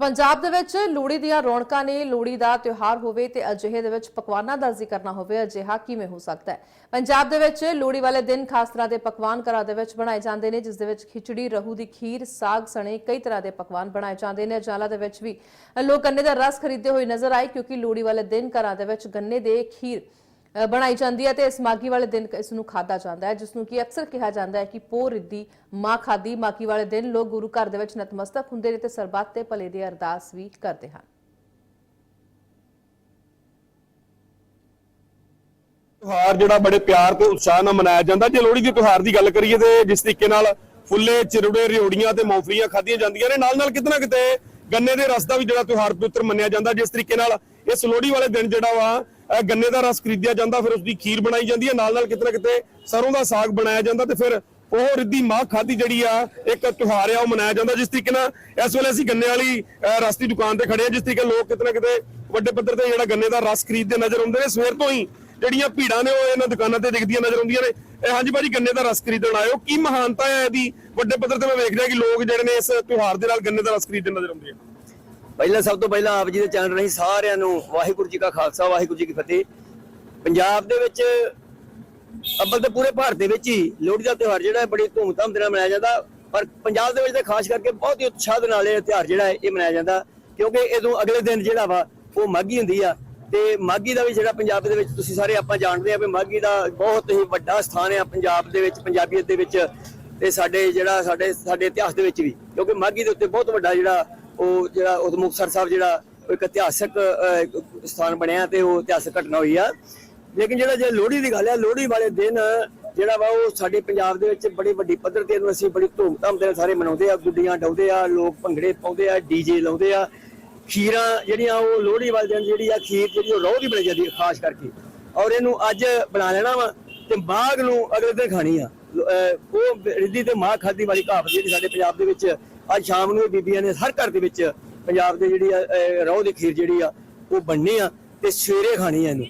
ਪੰਜਾਬ ਦੇ ਵਿੱਚ ਲੋਹੜੀ ਦੀਆਂ ਰੌਣਕਾਂ ਨੇ ਲੋਹੜੀ ਦਾ ਤਿਉਹਾਰ ਹੋਵੇ ਤੇ ਅਜਿਹੇ ਦੇ ਵਿੱਚ ਪਕਵਾਨਾਂ ਦਾ ਜ਼ਿਕਰ ਨਾ ਹੋਵੇ, ਅਜਿਹਾ ਕਿਵੇਂ ਹੋ ਸਕਦਾ ਹੈ? ਪੰਜਾਬ ਦੇ ਵਿੱਚ ਲੋਹੜੀ ਵਾਲੇ ਦਿਨ ਖਾਸ ਤਰ੍ਹਾਂ ਦੇ ਪਕਵਾਨ ਘਰਾਂ ਦੇ ਵਿੱਚ ਬਣਾਏ ਜਾਂਦੇ ਨੇ, ਜਿਸ ਦੇ ਵਿੱਚ ਖਿਚੜੀ, ਰਹੂ ਦੀ ਖੀਰ, ਸਾਗ, ਸਣੇ, ਕਈ ਤਰ੍ਹਾਂ ਦੇ ਪਕਵਾਨ ਬਣਾਏ ਜਾਂਦੇ ਨੇ। ਅਜਾਲਾ ਦੇ ਵਿੱਚ ਵੀ ਲੋਕ ਗੰਨੇ ਦਾ ਰਸ ਖਰੀਦਦੇ ਹੋਏ ਨਜ਼ਰ ਆਏ, ਕਿਉਂਕਿ ਲੋਹੜੀ ਵਾਲੇ ਦਿਨ ਘਰਾਂ ਦੇ ਵਿੱਚ ਗੰਨੇ ਦੇ ਖੀਰ ਬਣਾਈ ਜਾਂਦੀ ਹੈ ਤੇ ਇਸ ਮਾਗੀ ਵਾਲੇ ਦਿਨ ਇਸ ਨੂੰ ਖਾਦਾ ਜਾਂਦਾ ਹੈ ਜਿਸ ਨੂੰ ਕਿ ਅਕਸਰ ਕਿਹਾ ਜਾਂਦਾ ਹੈ ਕਿ ਪੋ ਰਿੱਧੀ ਮਾਂ ਖਾਦੀ ਮਾਗੀ ਵਾਲੇ ਦਿਨ ਲੋਕ ਗੁਰੂ ਘਰ ਦੇ ਵਿੱਚ ਨਤਮਸਤਕ ਹੁੰਦੇ ਨੇ ਤੇ ਸਰਬੱਤ ਤੇ ਭਲੇ ਦੀ ਅਰਦਾਸ ਵੀ ਕਰਦੇ ਹਨ। ਤਿਉਹਾਰ ਜਿਹੜਾ ਬੜੇ ਪਿਆਰ ਤੇ ਉਤਸ਼ਾਹ ਨਾਲ ਮਨਾਇਆ ਜਾਂਦਾ। ਜੇ ਲੋਹੜੀ ਦੇ ਤਿਉਹਾਰ ਦੀ ਗੱਲ ਕਰੀਏ ਤੇ ਜਿਸ ਤਰੀਕੇ ਨਾਲ ਫੁੱਲੇ, ਚਿਰੜੇ ਰਿਓੜੀਆਂ ਤੇ ਮੌਫਲੀਆਂ ਖਾਧੀਆਂ ਜਾਂਦੀਆਂ ਨੇ ਨਾਲ ਨਾਲ ਕਿਤੇ ਨਾ ਕਿਤੇ ਗੰਨੇ ਦੇ ਰਸ ਦਾ ਵੀ ਜਿਹੜਾ ਤਿਉਹਾਰ ਪਵਿੱਤਰ ਮੰਨਿਆ ਜਾਂਦਾ। ਜਿਸ ਤਰੀਕੇ ਨਾਲ ਇਸ ਲੋਹੜੀ ਵਾਲੇ ਦਿਨ ਜਿਹੜਾ ਵਾ ਗੰਨੇ ਦਾ ਰਸ ਖਰੀਦਿਆ ਜਾਂਦਾ, ਫਿਰ ਉਸ ਦੀ ਖੀਰ ਬਣਾਈ ਜਾਂਦੀ ਹੈ ਨਾਲ ਨਾਲ ਕਿਤੇ ਨਾ ਕਿਤੇ ਸਰੋਂ ਦਾ ਸਾਗ ਬਣਾਇਆ ਜਾਂਦਾ ਤੇ ਫਿਰ ਉਹ ਰਿੱਧੀ ਮਾਂ ਖਾਦੀ ਜਿਹੜੀ ਆ, ਇੱਕ ਤਿਉਹਾਰ ਆ, ਉਹ ਮਨਾਇਆ ਜਾਂਦਾ, ਜਿਸ ਤਰੀਕੇ ਨਾਲ ਇਸ ਵੇਲੇ ਅਸੀਂ ਗੰਨੇ ਵਾਲੀ ਰਸਤੀ ਦੁਕਾਨ ਤੇ ਖੜੇ ਆ ਜਿਸ ਤਰੀਕੇ ਲੋਕ ਕਿਤੇ ਨਾ ਕਿਤੇ ਵੱਡੇ ਪੱਧਰ ਤੇ ਜਿਹੜਾ ਗੰਨੇ ਦਾ ਰਸ ਖਰੀਦਦੇ ਨਜ਼ਰ ਆਉਂਦੇ ਨੇ। ਸਵੇਰ ਤੋਂ ਹੀ ਜਿਹੜੀਆਂ ਭੀੜਾਂ ਨੇ, ਉਹ ਇਹਨਾਂ ਦੁਕਾਨਾਂ ਤੇ ਦਿਖਦੀਆਂ ਨਜ਼ਰ ਆਉਂਦੀਆਂ ਨੇ। ਇਹ ਹਾਂਜੀ ਭਾਜੀ, ਗੰਨੇ ਦਾ ਰਸ ਖਰੀਦਣ ਆਇਓ। ਕੀ ਮਹਾਨਤਾ ਹੈ ਇਹਦੀ? ਵੱਡੇ ਪੱਧਰ ਤੇ ਮੈਂ ਵੇਖ ਰਿਹਾ ਕਿ ਲੋਕ ਜਿਹੜੇ ਨੇ ਇਸ ਤਿਉਹਾਰ ਦੇ ਨਾਲ ਗੰਨੇ ਦਾ ਰਸ ਖਰੀਦਦੇ ਨਜ਼ਰ ਆਉਂਦੇ ਆ। ਪਹਿਲਾਂ ਸਭ ਤੋਂ ਪਹਿਲਾਂ ਆਪ ਜੀ ਦੇ ਚੈਨਲ ਰਾਹੀਂ ਸਾਰਿਆਂ ਨੂੰ ਵਾਹਿਗੁਰੂ ਜੀ ਕਾ ਖਾਲਸਾ, ਵਾਹਿਗੁਰੂ ਜੀ ਕੀ ਫਤਿਹ। ਪੰਜਾਬ ਦੇ ਵਿੱਚ ਅੱਬਲ ਤੇ ਪੂਰੇ ਭਾਰਤ ਦੇ ਵਿੱਚ ਹੀ ਲੋਹੜੀ ਦਾ ਤਿਉਹਾਰ ਜਿਹੜਾ ਹੈ ਬੜੀ ਧੂਮਧਾਮ ਦੇ ਨਾਲ ਮਨਾਇਆ ਜਾਂਦਾ। ਪਰ ਪੰਜਾਬ ਦੇ ਵਿੱਚ ਤਾਂ ਖਾਸ ਕਰਕੇ ਬਹੁਤ ਹੀ ਉਤਸ਼ਾਹ ਦੇ ਨਾਲ ਇਹ ਤਿਉਹਾਰ ਜਿਹੜਾ ਹੈ ਇਹ ਮਨਾਇਆ ਜਾਂਦਾ ਕਿਉਂਕਿ ਇਹਦੋਂ ਅਗਲੇ ਦਿਨ ਜਿਹੜਾ ਵਾ ਉਹ ਮਾਘੀ ਹੁੰਦੀ ਆ ਤੇ ਮਾਘੀ ਦਾ ਵੀ ਜਿਹੜਾ ਪੰਜਾਬ ਦੇ ਵਿੱਚ ਤੁਸੀਂ ਸਾਰੇ ਆਪਾਂ ਜਾਣਦੇ ਆ ਵੀ ਮਾਘੀ ਦਾ ਬਹੁਤ ਹੀ ਵੱਡਾ ਸਥਾਨ ਹੈ ਪੰਜਾਬ ਦੇ ਵਿੱਚ, ਪੰਜਾਬੀਅਤ ਦੇ ਵਿੱਚ ਤੇ ਸਾਡੇ ਜਿਹੜਾ ਸਾਡੇ ਸਾਡੇ ਇਤਿਹਾਸ ਦੇ ਵਿੱਚ ਵੀ ਕਿਉਂਕਿ ਮਾਘੀ ਦੇ ਉੱਤੇ ਬਹੁਤ ਵੱਡਾ ਜਿਹੜਾ ਉਹ ਜਿਹੜਾ ਉਦਮੁਕਸਰ ਸਾਹਿਬ ਜਿਹੜਾ ਇੱਕ ਇਤਿਹਾਸਕ ਸਥਾਨ ਬਣਿਆ ਤੇ ਉਹ ਇਤਿਹਾਸਕ ਘਟਨਾ ਹੋਈ ਆ। ਲੇਕਿਨ ਜਿਹੜਾ ਜੇ ਲੋਹੜੀ ਦੀ ਗੱਲ ਹੈ ਲੋਹੜੀ ਵਾਲੇ ਦਿਨ ਜਿਹੜਾ ਵਾ ਉਹ ਸਾਡੇ ਪੰਜਾਬ ਦੇ ਵਿੱਚ ਬੜੀ ਵੱਡੀ ਪੱਧਰ ਤੇ ਇਹਨੂੰ ਅਸੀਂ ਬੜੀ ਧੂਮਧਾਮ ਦੇ ਨਾਲ ਸਾਰੇ ਮਨਾਉਂਦੇ ਆ, ਗੁੱਡੀਆਂ ਡਾਉਂਦੇ ਆ, ਲੋਕ ਭੰਗੜੇ ਪਾਉਂਦੇ ਆ ਡੀਜੇ ਲਾਉਂਦੇ ਆ। ਖੀਰਾਂ ਜਿਹੜੀਆਂ ਉਹ ਲੋਹੜੀ ਵਾਲੇ ਦਿਨ ਜਿਹੜੀ ਆ, ਖੀਰ ਜਿਹੜੀ ਉਹ ਰੋਹ ਦੀ ਬਣੀ ਜਾਂਦੀ ਹੈ ਖਾਸ ਕਰਕੇ। ਔਰ ਇਹਨੂੰ ਅੱਜ ਬਣਾ ਲੈਣਾ ਵਾ ਤੇ ਬਾਗ ਨੂੰ ਅਗਲੇ ਦਿਨ ਖਾਣੀ ਆ। ਉਹ ਰਿੱਧੀ ਤੇ ਮਾਂ ਖਾਦੀ ਵਾਲੀ ਕਹਾਵਤ ਜਿਹੜੀ ਸਾਡੇ ਪੰਜਾਬ ਦੇ ਵਿੱਚ ਅੱਜ ਸ਼ਾਮ ਨੂੰ ਇਹ ਬੀਬੀਆਂ ਨੇ ਹਰ ਘਰ ਦੇ ਵਿੱਚ ਪੰਜਾਬ ਦੇ ਜਿਹੜੀ ਆ, ਰੋਹ ਦੀ ਖੀਰ ਜਿਹੜੀ ਆ ਉਹ ਬਣਨੀ ਆ ਤੇ ਸਵੇਰੇ ਖਾਣੀ ਆ ਇਹਨੂੰ।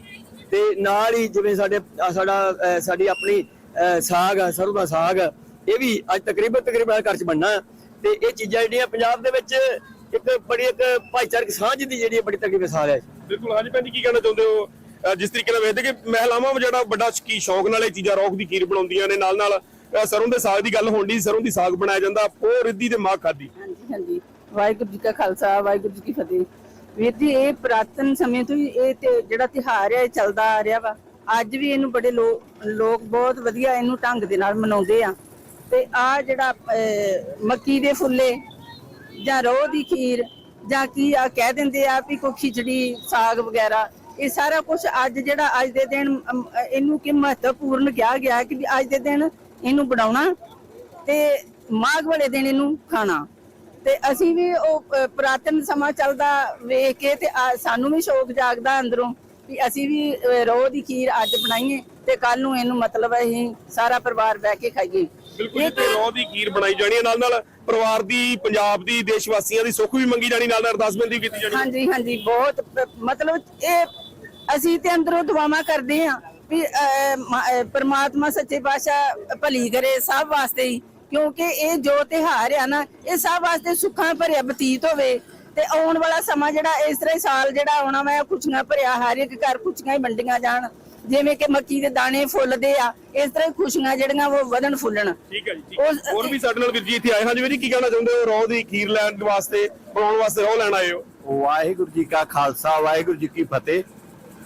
ਤੇ ਨਾਲ ਹੀ ਜਿਵੇਂ ਸਾਡੇ ਸਾਡਾ ਸਾਡੀ ਆਪਣੀ ਸਾਗ ਆ ਸਰੋਂ ਦਾ ਸਾਗ ਇਹ ਵੀ ਅੱਜ ਤਕਰੀਬਨ ਤਕਰੀਬਨ ਘਰ ਚ ਬਣਨਾ। ਆ। ਤੇ ਇਹ ਚੀਜ਼ਾਂ ਜਿਹੜੀਆਂ ਪੰਜਾਬ ਦੇ ਵਿੱਚ ਇੱਕ ਬੜੀ ਇੱਕ ਭਾਈਚਾਰਕ ਸਾਂਝ ਦੀ ਜਿਹੜੀ ਬੜੀ ਤਕੜੀ ਮਿਸਾਲ ਹੈ ਬਿਲਕੁਲ ਹਾਂਜੀ ਭੈਣ ਜੀ ਕੀ ਕਹਿਣਾ ਚਾਹੁੰਦੇ ਹੋ? ਜਿਸ ਤਰੀਕੇ ਨਾਲ ਵੇਖਦੇ ਕਿ ਮਹਿਲਾਵਾਂ ਵੀ ਜਿਹੜਾ ਵੱਡਾ ਸ਼ੌਕ ਨਾਲ ਇਹ ਚੀਜ਼ਾਂ ਰੌਕ ਦੀ ਖੀਰ ਬਣਾਉਂਦੀਆਂ ਨੇ ਨਾਲ ਨਾਲ ਸਰੋਂ ਦੇ ਸਾਗ ਦੀ ਗੱਲ ਹੋਣ ਦੀ ਸਰੋਂ ਦੀ ਸਾਗ ਬਣਾਇਆ ਜਾਂਦਾ ਉਹ ਰਿੱਧੀ ਤੇ ਮਾਂ ਖਾਦੀ ਹਾਂਜੀ ਹਾਂਜੀ। ਵਾਹਿਗੁਰੂ ਜੀ ਕਾ ਖਾਲਸਾ, ਵਾਹਿਗੁਰੂ ਜੀ ਕੀ ਫਤਿਹ। ਵੀਰ ਜੀ, ਇਹ ਪੁਰਾਤਨ ਸਮੇਂ ਤੋਂ ਹੀ ਇਹ ਤੇ ਜਿਹੜਾ ਤਿਹਾਰ ਹੈ ਚੱਲਦਾ ਆ ਰਿਹਾ ਵਾ। ਅੱਜ ਵੀ ਇਹਨੂੰ ਬੜੇ ਲੋਕ ਬਹੁਤ ਵਧੀਆ ਇਹਨੂੰ ਢੰਗ ਦੇ ਨਾਲ ਮਨਾਉਂਦੇ ਆ। ਤੇ ਆ ਜਿਹੜਾ ਮੱਕੀ ਦੇ ਫੁੱਲੇ ਜਾਂ ਰੋਹ ਦੀ ਖੀਰ ਜਾਂ ਕੀ ਆ, ਕਹਿ ਦਿੰਦੇ ਆ ਵੀ ਕੋਈ ਖਿਚੜੀ, ਸਾਗ ਵਗੈਰਾ, ਇਹ ਸਾਰਾ ਕੁਝ ਅੱਜ ਜਿਹੜਾ ਅੱਜ ਦੇ ਦਿਨ ਇਹਨੂੰ ਕਿ ਮਹੱਤਵਪੂਰਨ ਕਿਹਾ ਗਿਆ ਕਿ ਅੱਜ ਦੇ ਦਿਨ ਇਹਨੂੰ ਬਣਾਉਣਾ ਤੇ ਮਾਘ ਵਾਲੇ ਦਿਨ ਇਹਨੂੰ ਖਾਣਾ। ਤੇ ਅਸੀਂ ਵੀ ਉਹ ਪੁਰਾਤਨ ਸਮਾਂ ਚੱਲਦਾ ਵੇਖ ਕੇ ਤੇ ਸਾਨੂੰ ਵੀ ਸ਼ੌਕ ਜਾਗਦਾ ਅੰਦਰੋਂ ਵੀ ਅਸੀਂ ਵੀ ਰੋਹ ਦੀ ਖੀਰ ਅੱਜ ਬਣਾਈਏ ਤੇ ਕੱਲ ਨੂੰ ਇਹਨੂੰ ਮਤਲਬ ਅਸੀਂ ਸਾਰਾ ਪਰਿਵਾਰ ਬਹਿ ਕੇ ਖਾਈਏ। ਬਿਲਕੁਲ ਜਿੱਥੇ ਰੌ ਦੀ ਖੀਰ ਬਣਾਈ ਜਾਣੀ ਹੈ ਨਾਲ ਨਾਲ ਪਰਿਵਾਰ ਦੀ ਪੰਜਾਬ ਦੀ ਦੇਸ਼ ਵਾਸੀਆਂ ਦੀ ਸੁੱਖ ਵੀ ਮੰਗੀ ਜਾਣੀ ਨਾਲ ਨਾਲ ਅਰਦਾਸ ਬੇਨਤੀ ਕੀਤੀ ਜਾਣੀ ਹਾਂਜੀ ਹਾਂਜੀ ਬਹੁਤ ਮਤਲਬ ਇਹ ਅਸੀਂ ਤੇ ਅੰਦਰੋਂ ਦੁਆਵਾਂ ਕਰਦੇ ਆ ਵੀ ਮ- ਪ੍ਰਮਾਤਮਾ ਸੱਚੇ ਪਾਤਸ਼ਾਹ ਭਲੀ ਕਰੇ ਸਭ ਵਾਸਤੇ ਹੀ ਕਿਉਂਕਿ ਇਹ ਜੋ ਤਿਹਾਰ ਆ ਨਾ ਇਹ ਸਭ ਵਾਸਤੇ ਸੁੱਖਾਂ ਭਰਿਆ ਬਤੀਤ ਹੋਵੇ। ਤੇ ਆਉਣ ਵਾਲਾ ਸਮਾਂ ਜਿਹੜਾ ਇਸ ਤਰ੍ਹਾਂ ਹੀ ਸਾਲ ਜਿਹੜਾ ਆਉਣਾ ਵਾ ਖੁਸ਼ੀਆਂ ਭਰਿਆ ਹਰ ਇੱਕ ਘਰ ਖੁਸ਼ੀਆਂ ਹੀ ਵੰਡੀਆਂ ਜਾਣ। ਜਿਵੇਂ ਕਿ ਮੱਕੀ ਦੇ ਦਾਣੇ ਫੁੱਲਦੇ ਆ ਇਸ ਤਰ੍ਹਾਂ ਹੀ ਖੁਸ਼ੀਆਂ ਜਿਹੜੀਆਂ ਉਹ ਵਧਣ ਫੁੱਲਣ। ਠੀਕ ਹੈ ਜੀ ਠੀਕ ਹੈ। ਹੋਰ ਵੀ ਸਾਡੇ ਨਾਲ ਵੀਰ ਜੀ ਇੱਥੇ ਆਏ ਹਾਂ ਜੀ। ਵੀਰ ਜੀ ਕੀ ਕਹਿਣਾ ਚਾਹੁੰਦੇ ਹੋ? ਰੌ ਦੀ ਖੀਰ ਲੈਣ ਵਾਸਤੇ ਬਣਾਉਣ ਵਾਸਤੇ ਰੌ ਲੈਣ ਆਏ ਹੋ? ਵਾਹਿਗੁਰੂ ਜੀ ਕਾ ਖਾਲਸਾ ਵਾਹਿਗੁਰੂ ਜੀ ਕੀ ਫਤਿਹ।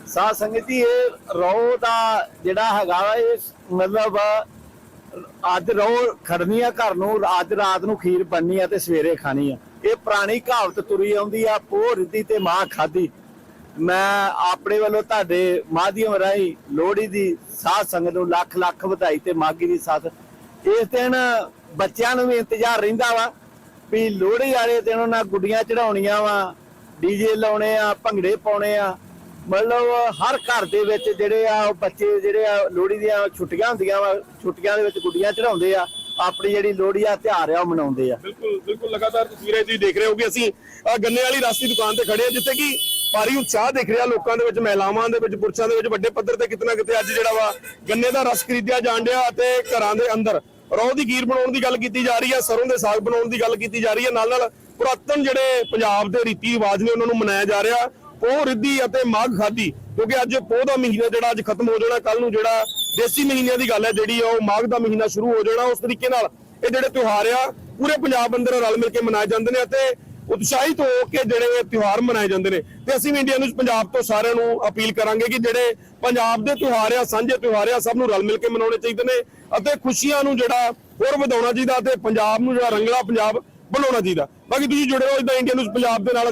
ਸਾਧ ਸੰਗਤ ਜੀ, ਇਹ ਰੋ ਦਾ ਜਿਹੜਾ ਹੈਗਾ ਵਾ, ਇਹ ਮਤਲਬ ਅੱਜ ਰੋ ਖੜਨੀ ਆ ਘਰ ਨੂੰ, ਅੱਜ ਰਾਤ ਨੂੰ ਖੀਰ ਬਣਨੀ ਆ ਤੇ ਸਵੇਰੇ ਖਾਣੀ ਆ। ਇਹ ਪੁਰਾਣੀ ਕਹਾਵਤ ਤੁਰੀ ਆਉਂਦੀ ਆ ਪੋ ਰਿੱਧੀ ਤੇ ਮਾਂ ਖਾਦੀ ਮੈਂ ਆਪਣੇ ਵੱਲੋਂ ਤੁਹਾਡੇ ਮਾਧਿਅਮ ਰਾਹੀਂ ਲੋਹੜੀ ਦੀ ਸਾਧ ਸੰਗਤ ਨੂੰ ਲੱਖ ਲੱਖ ਵਧਾਈ ਤੇ ਮਾਗੀ ਦੀ ਸਾਥ ਇਸ ਦਿਨ ਬੱਚਿਆਂ ਨੂੰ ਵੀ ਇੰਤਜ਼ਾਰ ਰਹਿੰਦਾ ਵਾ ਵੀ ਲੋਹੜੀ ਵਾਲੇ ਦਿਨ ਉਹਨਾਂ ਗੁੱਡੀਆਂ ਚੜਾਉਣੀਆਂ ਵਾ, ਡੀਜੇ ਲਾਉਣੇ ਆ, ਭੰਗੜੇ ਪਾਉਣੇ ਆ। ਮਤਲਬ ਹਰ ਘਰ ਦੇ ਵਿੱਚ ਜਿਹੜੇ ਆ ਉਹ ਬੱਚੇ ਜਿਹੜੇ ਆ ਲੋਹੜੀ ਦੀਆਂ ਛੁੱਟੀਆਂ ਹੁੰਦੀਆਂ ਵਾ ਛੁੱਟੀਆਂ ਦੇ ਵਿੱਚ ਗੁੱਡੀਆਂ ਚੜਾਉਂਦੇ ਆ ਆਪਣੀ ਜਿਹੜੀ ਲੋਹੜੀ ਆ ਤਿਉਹਾਰ ਆ ਉਹ ਮਨਾਉਂਦੇ ਆ। ਬਿਲਕੁਲ ਬਿਲਕੁਲ ਲਗਾਤਾਰ ਤਸਵੀਰਾਂ ਤੁਸੀਂ ਦੇਖ ਰਹੇ ਹੋ ਕਿ ਅਸੀਂ। ਅਹ, ਗੰਨੇ ਵਾਲੀ ਰਾਸਤੀ ਦੁਕਾਨ ਤੇ ਖੜੇ ਹਾਂ ਜਿੱਥੇ ਕਿ ਭਾਰੀ ਉਤਸ਼ਾਹ ਦੇਖ ਰਿਹਾ ਲੋਕਾਂ ਦੇ ਵਿੱਚ ਮਹਿਲਾਵਾਂ ਦੇ ਵਿੱਚ ਪੁਰਸ਼ਾਂ ਦੇ ਵਿੱਚ ਵੱਡੇ ਪੱਧਰ ਤੇ ਕਿਤਨਾ ਕਿਤੇ ਅੱਜ ਜਿਹੜਾ ਵਾ ਗੰਨੇ ਦਾ ਰਸ ਖਰੀਦਿਆ ਜਾਣ ਡਿਆ ਅਤੇ ਘਰਾਂ ਦੇ ਅੰਦਰ ਰੋਹ ਦੀ ਖੀਰ ਬਣਾਉਣ ਦੀ ਗੱਲ ਕੀਤੀ ਜਾ ਰਹੀ ਹੈ ਸਰੋਂ ਦੇ ਸਾਗ ਬਣਾਉਣ ਦੀ ਗੱਲ ਕੀਤੀ ਜਾ ਰਹੀ ਹੈ ਨਾਲ ਨਾਲ ਪੁਰਾਤਨ ਜਿਹੜੇ ਪੰਜਾਬ ਦੇ ਰੀਤੀ ਰਿਵਾਜ ਨੇ ਉਹਨਾਂ ਨੂੰ ਮਨਾਇਆ ਜਾ ਰਿਹਾ। ਪੋਹ ਰਿੱਧੀ ਅਤੇ ਮਾਘ ਖਾਦੀ ਕਿਉਂਕਿ ਅੱਜ ਪੋਹ ਦਾ ਮਹੀਨਾ ਜਿਹੜਾ ਅੱਜ ਖਤਮ ਹੋ ਜਾਣਾ ਕੱਲ ਨੂੰ ਜਿਹੜਾ ਦੇਸੀ ਮਹੀਨਿਆਂ ਦੀ ਗੱਲ ਹੈ, ਜਿਹੜੀ ਉਹ ਮਾਘ ਦਾ ਮਹੀਨਾ ਸ਼ੁਰੂ ਹੋ ਜਾਣਾ। ਉਸ ਤਰੀਕੇ ਨਾਲ ਇਹ ਜਿਹੜੇ ਤਿਉਹਾਰ ਆ, ਪੂਰੇ ਪੰਜਾਬ ਅੰਦਰ ਰਲ ਮਿਲ ਕੇ ਮਨਾਏ ਜਾਂਦੇ ਨੇ ਅਤੇ ਉਤਸ਼ਾਹਿਤ ਹੋ ਕੇ ਜਿਹੜੇ ਇਹ ਤਿਉਹਾਰ ਮਨਾਏ ਜਾਂਦੇ ਨੇ। ਤੇ ਅਸੀਂ ਵੀ ਇੰਡੀਆ ਨਿਊਜ਼ ਪੰਜਾਬ ਤੋਂ ਸਾਰਿਆਂ ਨੂੰ ਅਪੀਲ ਕਰਾਂਗੇ ਕਿ ਜਿਹੜੇ ਪੰਜਾਬ ਦੇ ਤਿਉਹਾਰ ਆ, ਸਾਂਝੇ ਤਿਉਹਾਰ ਆ, ਸਭ ਨੂੰ ਰਲ ਮਿਲ ਕੇ ਮਨਾਉਣੇ ਚਾਹੀਦੇ ਨੇ ਅਤੇ ਖੁਸ਼ੀਆਂ ਨੂੰ ਜਿਹੜਾ ਹੋਰ ਵਧਾਉਣਾ ਚਾਹੀਦਾ ਤੇ ਪੰਜਾਬ ਨੂੰ ਜਿਹੜਾ ਰੰਗਲਾ ਪੰਜਾਬ ਬਣਾਉਣਾ ਚਾਹੀਦਾ। ਬਾਕੀ ਤੁਸੀਂ ਜੁੜੇ ਰਹੋ ਇਦਾਂ ਇੰਡੀਆ ਨਿਊਜ਼ ਪੰਜਾਬ ਦੇ ਨਾਲ।